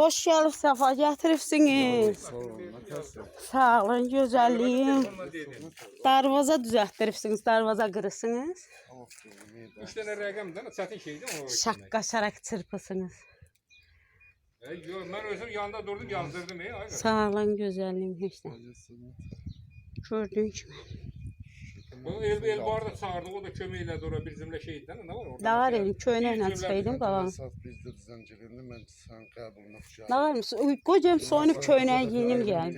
Hoş gelip sefa getiripsiniz. Sağ olun. Güzelliğim. Darvaza düzelttiripsiniz, darvaza kırısınız. Üç tane rəqəm də çətin şeydir o. Şakkaşarak çırpısınız. E, yo, mən özüm yanında durdum, yazdırdım. E. Sağ olun, güzelliğim hiç de. Gördüğün gibi. Bu el, el barda çağırdı, o da kömək elədi ora bir cümlə şey idi. Nə var orada? Ne var elim, köyneyle Bir cümlə çıkaydım düzenciliğinde ben sen kabulüne Ne var mısın? Uy, Kocam soyunup köyneğe giyinim gel.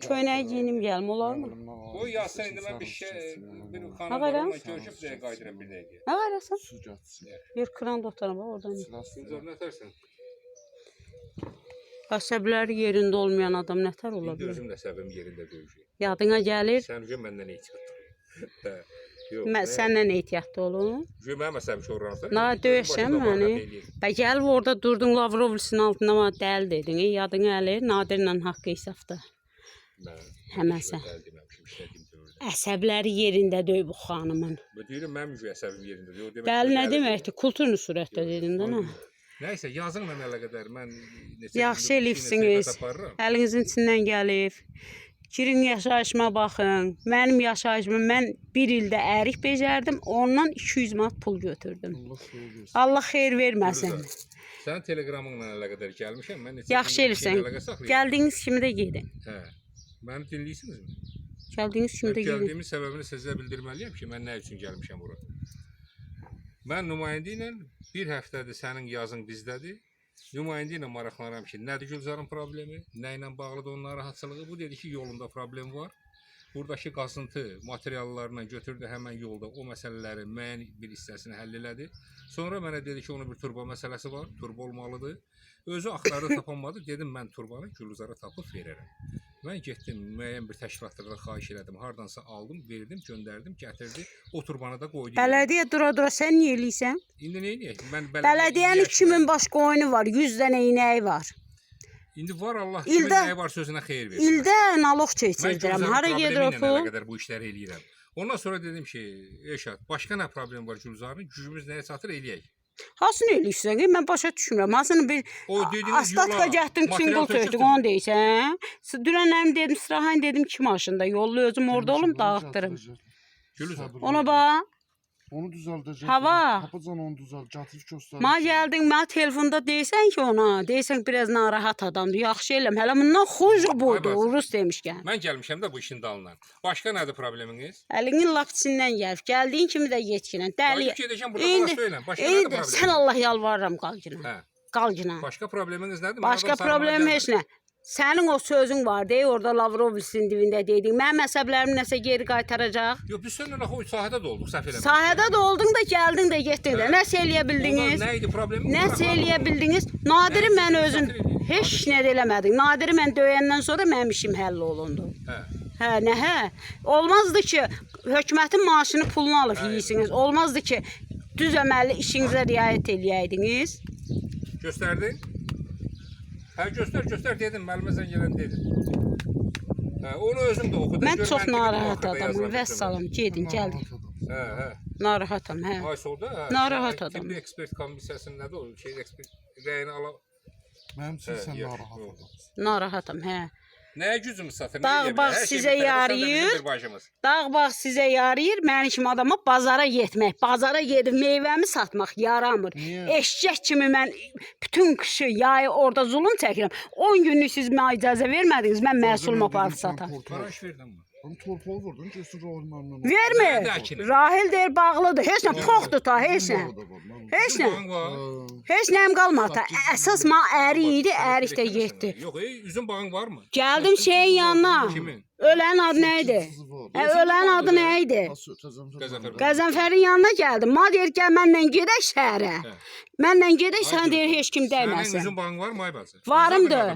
Köyneğe giyinim gel, olar mı? O yazsın indi mən bir şey, bir ya? görüşüb də qaydıra bir dəqiqə. Ne var yasan? Su. Bir kıran doktorum var oradan. Güzel, nə tərsən? Əsəbləri yerində olmayan adam nətər ola bilər? özüm də səbim yerində döyüşüyor. Yadına gəlir, Sən üçün məndən nə çıxdı? Mən səndən ehtiyatlı olun. Əsəbim şorransa. Na döyəşsən məni. Bə gəlib orada durdun Lavrovlisin altında mənə dəl dedin. Yadın gəlir, Nadirlə haqqı hesabda. Həməsə. Əsəbləri yerində döy bu xanımın. Deyirəm mənim üçün əsəbim yerində. Yox, demək Dəli ki, nə deməkdir? Kulturlu surətdə dedin də nə? Nəysə yazınla əlaqədar mən neçə Yaxşı elifsiniz. Əlinizin içindən gəlib. Girin yaşayışıma baxın. Mənim yaşayışımı mən bir ildə ərik becərdim. Ondan 200 manat pul götürdüm. Allah söylüyorsun. Allah xeyir verməsin. Sənin telegramınla əlaqədar gəlmişəm. Mən neçə Yaxşı saxlayıram. Gəldiyiniz kimi də gedin. Hə. Məni dinləyirsinizmi? Gəldiyiniz kimi də gedin. gəldiyimin səbəbini sizə bildirməliyəm ki, mən nə üçün gəlmişəm bura. Mən nümayəndə ilə bir həftədir sənin yazın bizdədir. Nümayəndə ilə maraqlanıram ki, nədir Gülzarın problemi, nə ilə bağlıdır onun narahatçılığı. Bu dedi ki, yolunda problem var. Buradakı qazıntı materiallarla götürdü həmən yolda o məsələlərin müəyyən bir hissəsini həll elədi. Sonra mənə dedi ki, onun bir turbo məsələsi var, turbo olmalıdır. Özü axtardı tapamadı. Dedim mən turbanı Gülzara tapıb verərəm. Mən getdim müəyyən bir təşkilatlardan xahiş elədim. Hardansa aldım, verdim, göndərdim, gətirdi. O turbanı da qoydu. Bələdiyyə dura dura sən niyə eləyirsən? İndi nə edək? Mən Bələdiyyənin 2000 başqa oyunu var, 100 dənə inəyi var. İndi var Allah İldə- kimin nəyi var sözünə xeyir versin. İldə naloq keçirdirəm. Hara gedir o pul? əlaqədar bu işləri eləyirəm. Ondan sonra dedim ki, Eşat, başqa nə problem var Gülzarın? Gücümüz nəyə çatır eləyək. Hasını eləyirsən? ki? Mən başa düşmürəm. Hasını bir O dediyiniz Astatka getdim single tökdük onu deyirsən. Dünənəm dedim, Sırahan dedim ki maşında yollu özüm orada olum dağıtdırım. Gülzar. Ona bax. Onu düzeldecek. Hava. Kapacan onu düzelt. Catif göster. Ma gəldin, mən telefonda deyirsən ki ona, deyirsən biraz narahat adamdır. Yaxşı eləm. Hələ bundan xoş budur. Rus demişkən. Mən gəlmişəm də bu işin dalından. Başqa nədir probleminiz? Əlinin lap içindən gəl. Gəldiyin kimi də getginən. Dəli. Qayıdıb gedəcəm burada İndi, qulaq söylə. Başqa nədir indi problem? sən Allah yalvarıram qalcına. Hə. Qalcına. Başqa probleminiz nədir? Başqa problem heç nə. Sənin o sözün var deyə orada Lavrovisin dibində dedin. Mənim əsəblərim nəsə geri qaytaracaq. Yox, biz səninlə o sahədə də olduq, səhv eləmirəm. Sahədə də oldun da gəldin də getdin də. Nəsə eləyə bildiniz? Ondan Nə idi problemi? Nəsə eləyə bildiniz? Nadiri mən özüm heç nə də eləmədim. Nadiri mən döyəndən sonra mənim işim həll olundu. Hə. Hə, nə hə? Olmazdı ki, hökumətin maaşını pulunu alıb yeyirsiniz. Olmazdı ki, düz əməlli işinizə riayət eləyəydiniz. Göstərdin? Hə, göstər, göstər dedim, müəllimə zəng gələn dedim. Hə, onu özüm də oxudum. Mən çox narahat bir Vəssalam, gedin, gəlin. Hə, hə. Narahatam, hə. Ay solda. Hə. Narahat Sən adam. Tibbi ekspert komissiyasının nədir o? Şey ekspert rəyini ala. Benim için Hə, sen yaxşı, narahat adamsın. Narahatam, hə. Nəyə gücümüz çatır? nə Dağ şey sizə yarayır. Dağ bağ sizə yarayır, mənim kimi adama bazara getmək, bazara gedib meyvəmi satmaq yaramır. Niyə? Eşşək kimi mən bütün qışı, yayı orada zulm çəkirəm. 10 günlük siz mənə icazə vermədiniz, mən məhsulum aparıb satam. Paraş verdin mi? Onu torpal vurdun, Rahul memnun. Vermir. Rahil deyir bağlıdır. Heç nə poxdur ta, heç nə. Heç nə. Bağın. Heç nəyim qalmadı. Əsas ma əri idi, ərik də getdi. Yox, ey, üzüm bağın var mı? Gəldim şeyin yanına. Kimin? Ölənin adı nə idi? Hə, ölənin adı nə idi? Qəzənfər. Qəzənfərin yanına gəldim. Ma deyir gəl mənlə gedək şəhərə. Hə. Mənlə gedək, sən deyir heç kim Sənin dəyməsin. üzüm bağın var mı ay bacı? Varımdır.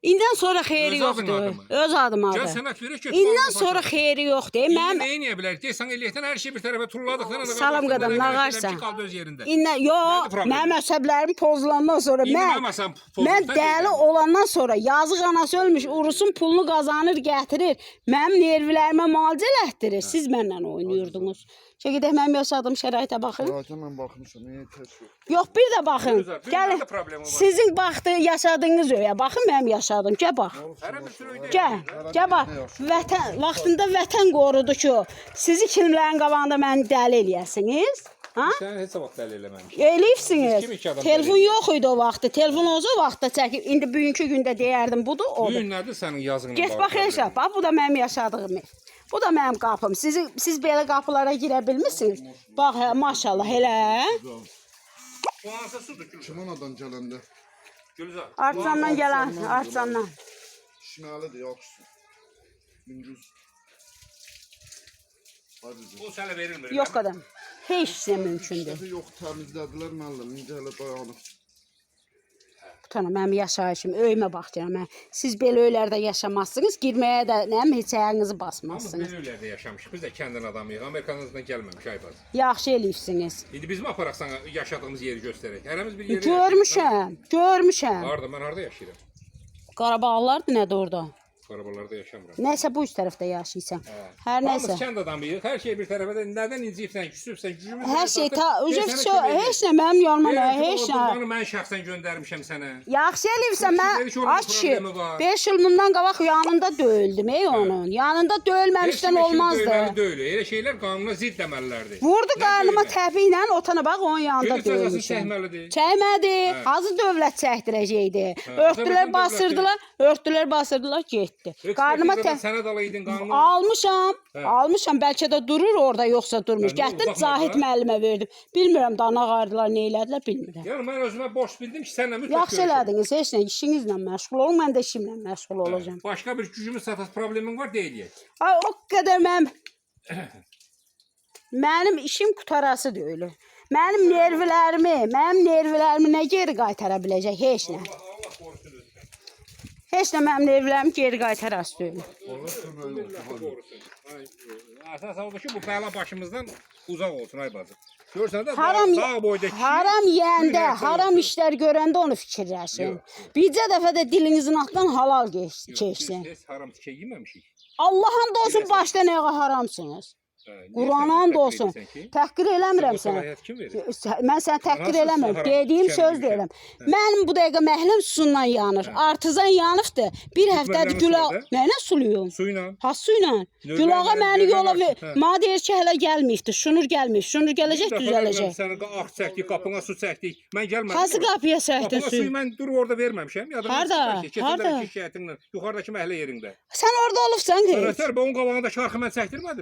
İndən sonra xeyri Öz adın yoxdur. adı mı? Öz adım Gəl adı. sənət verək ki. İndən sonra xeyri yoxdur. Mənim Mənim nə edə bilərik? Deyəsən eləyəkdən hər şeyi bir tərəfə tulladıqdan Salam qadam, nağarsan. Qaldı öz yerində. İndən yox, problem? mənim əsəblərim pozulandan sonra mən məsələn Mən dəli olandan sonra yazıq anası ölmüş, urusun pulunu qazanır, gətirir. Mənim nervlərimə müalicə elətdirir. Siz mənlə oynuyordunuz. Şey gedək mənim yaşadığım şəraitə baxın. Şəraitə mən baxmışam, niyə tək yox. Yox, bir də baxın. Gəlin. Sizin baxdı yaşadığınız öyə baxın mənim yaşadığım. Gəl bax. Gəl, gəl bax. Vətən vaxtında vətən qorudu ki, sizi kimlərin qabağında məni dəli eləyəsiniz? Ha? Sən heç vaxt dəli eləməmişsən. Adam Telefon yox idi o vaxtda. Telefon o vaxtda çəkib. İndi bugünkü gündə deyərdim budur, Bu odur. gün nədir sənin yazığın? Get bax Elşad, bax bu da mənim yaşadığım. Bu da mənim qapım. Siz siz belə qapılara girə bilmirsiniz? Bax, hə, maşallah elə. Bu hansı sudur Gülzar? Kim anadan gələndə? Gülzar. Artsandan gələn, artsandan. Şimalidir, yaxşısı. Gündüz. Hadi. O sənə verilmir. Yox qadam. Heç nə mümkündür. Dəfə yox təmizlədilər müəllim. İndi hələ dayanıb. Tutana mənim yaşayışım, canım. mən. Siz belə öylərdə yaşamazsınız, girməyə də nəm heç ayağınızı basmazsınız. belə yerlərdə yaşamışıq. Biz də kəndin adamıyıq. Amerikanızdan gəlməmiş aybaz. Yaxşı eləyirsiniz. İndi biz mi aparaq sana yaşadığımız yeri göstərək? Hərəmiz bir yerdə Görmüşəm, görmüşəm. yaşayırıq. Harda? Mən harda yaşayıram? Qarabağlardır nədir orada? Qarabalarda yaşamıram. Nəysə bu üst tərəfdə yaşayırsan. Hə. Hər Hamımız nəsə. kənd adamıyıq. Hər şey bir tərəfə də nədən inciyibsən, küsübsən, gücümüz. Hər şey ta ço kömək edir. heç nə mənim yanıma nə, heç nə. qurbanı mən şəxsən göndərmişəm sənə. Yaxşı eləyirsən mən şükür ki, onun aç ki problemi var. 5 il bundan qabaq yanında döyüldüm ey onun. Yanında döyülməmişdən olmazdı. Deyil. Elə şeylər qanuna zidd deməlilərdir. Vurdu qarnıma təpi ilə otana bax onun yanında döyülmüşəm. Çəkmədi. Hazır dövlət çəkdirəcəkdi. Örtdülər, basırdılar, örtdülər, basırdılar, getdi. Qarnıma tə sənəd alaydın qanunu. almışam. Hə. Almışam, bəlkə də durur orada, yoxsa durmuş. Hə, baxma Zahid müəllimə verdim. Bilmirəm dana qardılar, nə elədilər, bilmirəm. Yəni mən özümə borc bildim ki, sənlə mütləq Yaxşı elədiniz, heç nə işinizlə məşğul olun, mən də işimlə məşğul olacağam. Başqa bir gücümüz satas problemin var deyək. Ay o qədər mənim mənim işim qutarası deyil. Mənim nervlərimi, mənim nervlərimi nə geri qaytara biləcək? Heç nə. Allah özünü. Heç nə mənim nervlərimi geri. Qorusun. Ay, Əsas odur ki, bu bəla başımızdan uzaq olsun ay bacı. Görsən də Haram dağ, dağ boyda kişi haram yeyəndə, haram işlər görəndə onu fikirləşin. Bircə dəfə də dilinizin altından halal keçsin. Biz haram tikə yeməmişik. Allahın da olsun başda nəyə haramsınız. Sən da olsun. təhqir eləmirəm səni. Mən səni təhqir eləmirəm. Dediyim söz deyirəm. Mənim bu dəqiqə məhləm susundan yanır. Artizan yanıbdı. Bir həftədir gülə suladı? nəylə suluyum? Su ilə. Ha su ilə. Növbə Gülağa məni yola. Mənə deyir ki, hələ gəlməyibdi. Şunur gəlməyib. Şunur gələcək, düzələcək. Səni ağ çəkdik, qapına su çəkdik. Mən gəlmədim. Hansı qapıya çəkdin suyu suyu? mən durub orada verməmişəm. Harda? Harda? Yuxarıdakı məhəllə yerində. Sən orada olubsan ki. Rəhbər, bu onun qabağında şarxı mən çəkdirmədim.